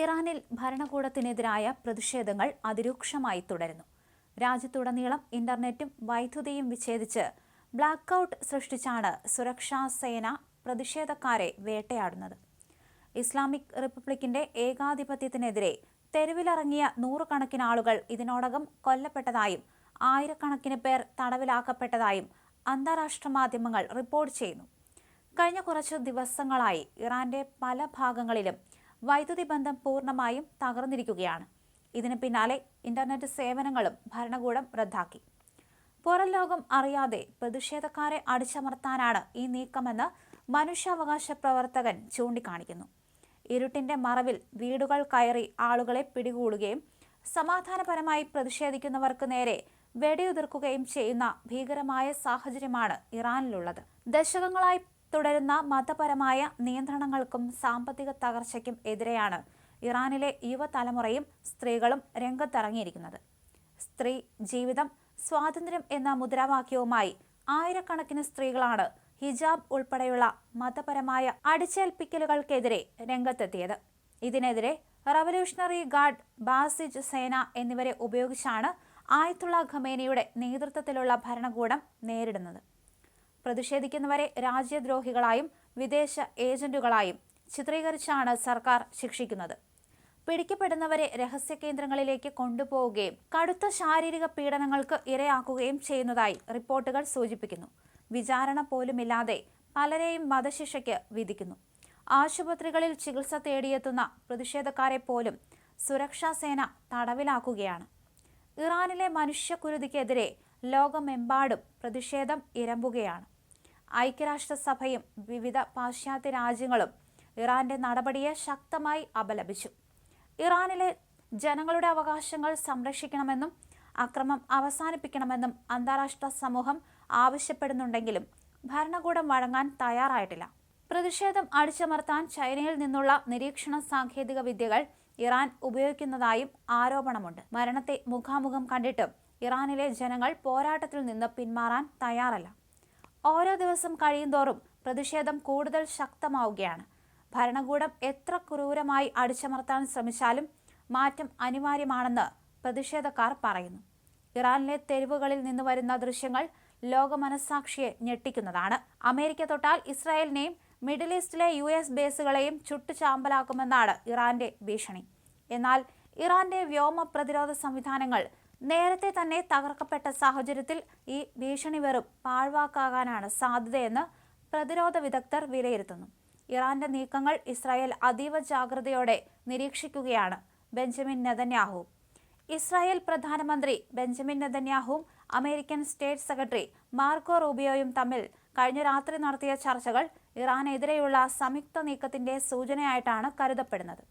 ഇറാനിൽ ഭരണകൂടത്തിനെതിരായ പ്രതിഷേധങ്ങൾ അതിരൂക്ഷമായി തുടരുന്നു. രാജ്യത്തുടനീളം ഇന്റർനെറ്റും വൈദ്യുതിയും വിച്ഛേദിച്ച് ബ്ലാക്ക് ഔട്ട് സൃഷ്ടിച്ചാണ് സുരക്ഷാ സേന പ്രതിഷേധക്കാരെ വേട്ടയാടുന്നത്. ഇസ്ലാമിക് റിപ്പബ്ലിക്കിന്റെ ഏകാധിപത്യത്തിനെതിരെ തെരുവിലിറങ്ങിയ നൂറുകണക്കിന് ആളുകൾ ഇതിനോടകം കൊല്ലപ്പെട്ടതായും ആയിരക്കണക്കിന് പേർ തടവിലാക്കപ്പെട്ടതായും അന്താരാഷ്ട്ര മാധ്യമങ്ങൾ റിപ്പോർട്ട് ചെയ്യുന്നു. കഴിഞ്ഞ കുറച്ച് ദിവസങ്ങളായി ഇറാന്റെ പല ഭാഗങ്ങളിലും വൈദ്യുതി ബന്ധം പൂർണമായും തകർന്നിരിക്കുകയാണ്. ഇതിന് പിന്നാലെ ഇന്റർനെറ്റ് സേവനങ്ങളും ഭരണകൂടം റദ്ദാക്കി. പുറം ലോകം അറിയാതെ പ്രതിഷേധക്കാരെ അടിച്ചമർത്താനാണ് ഈ നീക്കമെന്ന് മനുഷ്യാവകാശ പ്രവർത്തകൻ ചൂണ്ടിക്കാണിക്കുന്നു. ഇരുട്ടിന്റെ മറവിൽ വീടുകൾ കയറി ആളുകളെ പിടികൂടുകയും സമാധാനപരമായി പ്രതിഷേധിക്കുന്നവർക്ക് നേരെ വെടിയുതിർക്കുകയും ചെയ്യുന്ന ഭീകരമായ സാഹചര്യമാണ് ഇറാനിലുള്ളത്. ദശകങ്ങളായി തുടരുന്ന മതപരമായ നിയന്ത്രണങ്ങൾക്കും സാമ്പത്തിക തകർച്ചയ്ക്കും എതിരെയാണ് ഇറാനിലെ യുവതലമുറയും സ്ത്രീകളും രംഗത്തിറങ്ങിയിരിക്കുന്നത്. സ്ത്രീ ജീവിതം സ്വാതന്ത്ര്യം എന്ന മുദ്രാവാക്യവുമായി ആയിരക്കണക്കിന് സ്ത്രീകളാണ് ഹിജാബ് ഉൾപ്പെടെയുള്ള മതപരമായ അടിച്ചേൽപ്പിക്കലുകൾക്കെതിരെ രംഗത്തെത്തിയത്. ഇതിനെതിരെ റവല്യൂഷണറി ഗാർഡ് ബാസിജ് സേന എന്നിവരെ ഉപയോഗിച്ചാണ് ആയത്തുള്ള ഖമേനിയുടെ നേതൃത്വത്തിലുള്ള ഭരണകൂടം നേരിടുന്നത്. പ്രതിഷേധിക്കുന്നവരെ രാജ്യദ്രോഹികളായും വിദേശ ഏജന്റുകളായും ചിത്രീകരിച്ചാണ് സർക്കാർ ശിക്ഷിക്കുന്നത്. പിടിക്കപ്പെടുന്നവരെ രഹസ്യ കേന്ദ്രങ്ങളിലേക്ക് കൊണ്ടുപോവുകയും കടുത്ത ശാരീരിക പീഡനങ്ങൾക്ക് ഇരയാക്കുകയും ചെയ്യുന്നതായി റിപ്പോർട്ടുകൾ സൂചിപ്പിക്കുന്നു. വിചാരണ പോലുമില്ലാതെ പലരെയും വധശിക്ഷയ്ക്ക് വിധിക്കുന്നു. ആശുപത്രികളിൽ ചികിത്സ തേടിയെത്തുന്ന പ്രതിഷേധക്കാരെ പോലും സുരക്ഷാ സേന തടവിലാക്കുകയാണ്. ഇറാനിലെ മനുഷ്യക്കുരുതിക്കെതിരെ ലോകമെമ്പാടും പ്രതിഷേധം ഇരമ്പുകയാണ്. ഐക്യരാഷ്ട്രസഭയും വിവിധ പാശ്ചാത്യ രാജ്യങ്ങളും ഇറാന്റെ നടപടിയെ ശക്തമായി അപലപിച്ചു. ഇറാനിലെ ജനങ്ങളുടെ അവകാശങ്ങൾ സംരക്ഷിക്കണമെന്നും അക്രമം അവസാനിപ്പിക്കണമെന്നും അന്താരാഷ്ട്ര സമൂഹം ആവശ്യപ്പെടുന്നുണ്ടെങ്കിലും ഭരണകൂടം വഴങ്ങാൻ തയ്യാറായിട്ടില്ല. പ്രതിഷേധം അടിച്ചമർത്താൻ ചൈനയിൽ നിന്നുള്ള നിരീക്ഷണ സാങ്കേതിക വിദ്യകൾ ഇറാൻ ഉപയോഗിക്കുന്നതായും ആരോപണമുണ്ട്. മരണത്തെ മുഖാമുഖം കണ്ടിട്ടും ഇറാനിലെ ജനങ്ങൾ പോരാട്ടത്തിൽ നിന്ന് പിന്മാറാൻ തയ്യാറല്ല. ഓരോ ദിവസം കഴിയുന്തോറും പ്രതിഷേധം കൂടുതൽ ശക്തമാവുകയാണ്. ഭരണകൂടം എത്ര ക്രൂരമായി അടിച്ചമർത്താൻ ശ്രമിച്ചാലും മാറ്റം അനിവാര്യമാണെന്ന് പ്രതിഷേധക്കാർ പറയുന്നു. ഇറാനിലെ തെരുവുകളിൽ നിന്ന് വരുന്ന ദൃശ്യങ്ങൾ ലോകമനസാക്ഷിയെ ഞെട്ടിക്കുന്നതാണ്. അമേരിക്ക തൊട്ടാൽ ഇസ്രായേലിനെയും മിഡിൽ ഈസ്റ്റിലെ യു എസ് ബേസുകളെയും ചുട്ടുചാമ്പലാക്കുമെന്നാണ് ഇറാന്റെ ഭീഷണി. എന്നാൽ ഇറാന്റെ വ്യോമ പ്രതിരോധ സംവിധാനങ്ങൾ നേരത്തെ തന്നെ തകർക്കപ്പെട്ട സാഹചര്യത്തിൽ ഈ ഭീഷണി വെറും പാഴ്വാക്കാകാനാണ് സാധ്യതയെന്ന് പ്രതിരോധ വിദഗ്ധർ വിലയിരുത്തുന്നു. ഇറാന്റെ നീക്കങ്ങൾ ഇസ്രായേൽ അതീവ ജാഗ്രതയോടെ നിരീക്ഷിക്കുകയാണ് ബെഞ്ചമിൻ നെതന്യാഹു. ഇസ്രായേൽ പ്രധാനമന്ത്രി ബെഞ്ചമിൻ നെതന്യാഹുവും അമേരിക്കൻ സ്റ്റേറ്റ് സെക്രട്ടറി മാർക്കോ റൂബിയോയും തമ്മിൽ കഴിഞ്ഞ രാത്രി നടത്തിയ ചർച്ചകൾ ഇറാനെതിരെയുള്ള സംയുക്ത നീക്കത്തിന്റെ സൂചനയായിട്ടാണ് കരുതപ്പെടുന്നത്.